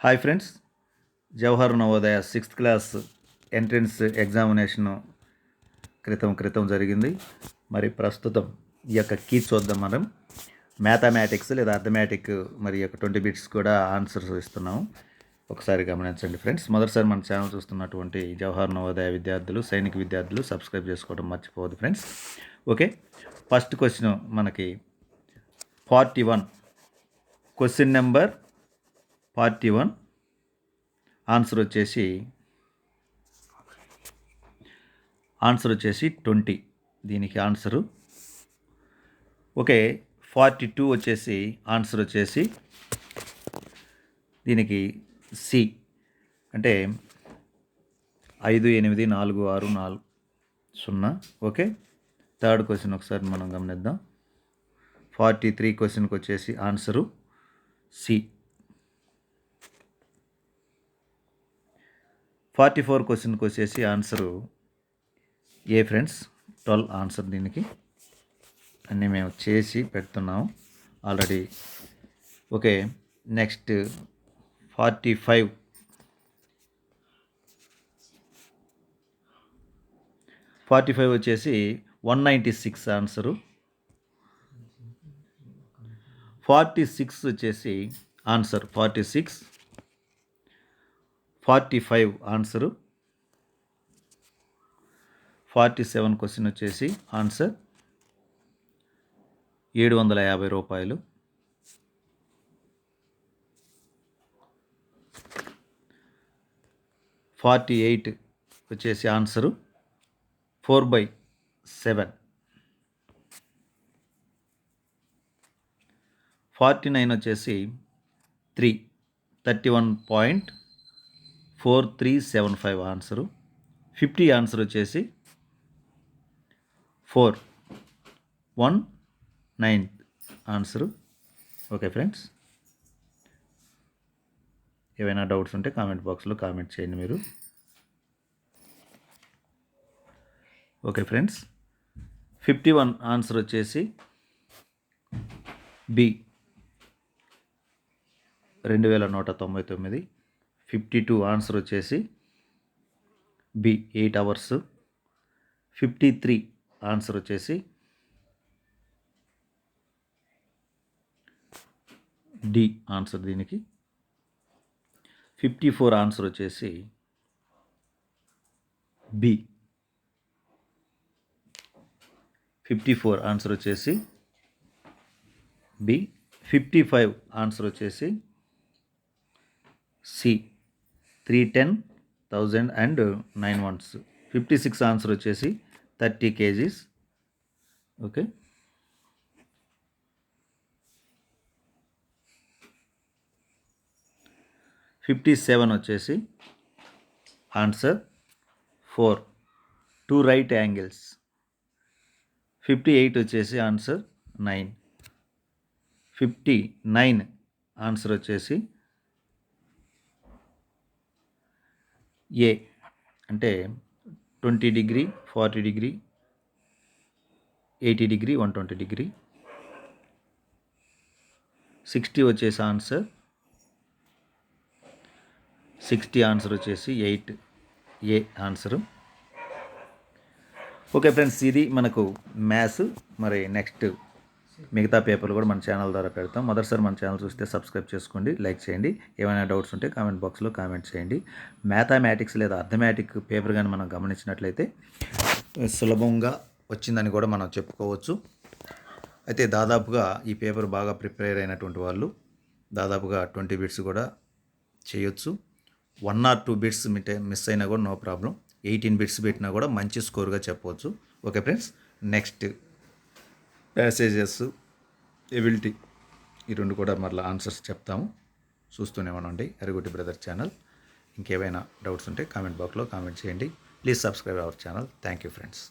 Hi friends Jawahar Navodaya sixth class entrance examination క్రితం క్రితం జరిగింది. మరి ప్రస్తుతం ఈ యొక్క కీ చూద్దాం మనం. మ్యాథమెటిక్స్ లేదా అథమెటిక్ మరి యొక్క ట్వంటీ బిట్స్ కూడా ఆన్సర్స్ ఇస్తున్నాము. ఒకసారి గమనించండి ఫ్రెండ్స్ మొదటిసారి మన ఛానల్ చూస్తున్నటువంటి జవహర్ నవోదయ విద్యార్థులు సైనిక విద్యార్థులు సబ్స్క్రైబ్ చేసుకోవడం మర్చిపోవద్దు ఫ్రెండ్స్ ఓకే ఫస్ట్ క్వశ్చన్ మనకి forty one question number forty one answer వచ్చేసి ఆన్సర్ వచ్చేసి ట్వంటీ దీనికి ఆన్సరు. ఓకే ఫార్టీ టూ వచ్చేసి ఆన్సర్ వచ్చేసి దీనికి సి. అంటే ఐదు ఎనిమిది నాలుగు ఆరు నాలుగు సున్నా. ఓకే థర్డ్ క్వశ్చన్ ఒకసారి మనం గమనిద్దాం. ఫార్టీ త్రీ క్వశ్చన్కి వచ్చేసి ఆన్సరు సి. ఫార్టీ ఫోర్ క్వశ్చన్కి వచ్చేసి answer A friends? Twelve answer దీనికి. అన్నీ మేము చేసి పెడుతున్నాము already okay next forty five. Forty five వచ్చేసి one ninety six answer. Forty six వచ్చేసి answer forty six. Forty five answer. Forty seven question వచ్చేసి ఆన్సర్. ఏడు వందల యాభై రూపాయలు. ఫార్టీ ఎయిట్ వచ్చేసి answer. Four by seven. Forty nine వచ్చేసి three. Thirty one point four three seven five answer. Fifty answer వచ్చేసి four one nine answer. Okay friends. ఏవైనా doubts ఉంటే కామెంట్ బాక్స్లో కామెంట్ చేయండి మీరు. Okay friends. Fifty one answer వచ్చేసి B. రెండు వేల నూట తొంభై తొమ్మిది. ఫిఫ్టీ టూ ఆన్సర్ వచ్చేసి B eight hours. Fifty three answer వచ్చేసి డి ఆన్సర్ దీనికి. ఫిఫ్టీ ఫోర్ ఆన్సర్ వచ్చేసి బి. ఫిఫ్టీ ఫోర్ ఆన్సర్ వచ్చేసి బి. ఫిఫ్టీ ఫైవ్ ఆన్సర్ వచ్చేసి C. Three ten thousand and nine ones. Fifty six answer వచ్చేసి thirty KGs. Okay. Fifty seven వచ్చేసి answer four. Two right angles. Fifty eight వచ్చేసి answer nine. Fifty nine answer వచ్చేసి A అంటే twenty degree forty degree eighty degree one twenty degree. Sixty వచ్చేసి answer. Sixty answer వచ్చేసి eight A answer. Okay friends ఇది మనకు maths. మరి next మిగతా పేపర్లు కూడా మన ఛానల్ ద్వారా పెడతాం. మొదటిసారి మన ఛానల్ చూస్తే సబ్స్క్రైబ్ చేసుకోండి లైక్ చేయండి. ఏమైనా డౌట్స్ ఉంటే కామెంట్ బాక్స్లో కామెంట్ చేయండి. మ్యాథమెటిక్స్ లేదా అర్థమెటిక్ పేపర్ కానీ మనం గమనించినట్లయితే సులభంగా వచ్చిందని కూడా మనం చెప్పుకోవచ్చు. అయితే దాదాపుగా ఈ పేపర్ బాగా ప్రిపేర్ అయినటువంటి వాళ్ళు దాదాపుగా ట్వంటీ బిట్స్ కూడా చేయొచ్చు. One or two bits miss అయినా కూడా నో ప్రాబ్లం. ఎయిటీన్ బిట్స్ పెట్టినా కూడా మంచి స్కోర్గా చెప్పవచ్చు okay friends next passages ability ఈ రెండు కూడా మరలా ఆన్సర్స్ చెప్తాము. చూస్తూనే ఉండండి. అరిగుట్టి బ్రదర్ ఛానల్ ఇంకేవైనా డౌట్స్ ఉంటే కామెంట్ బాక్స్లో కామెంట్ చేయండి. Please subscribe our channel thank you friends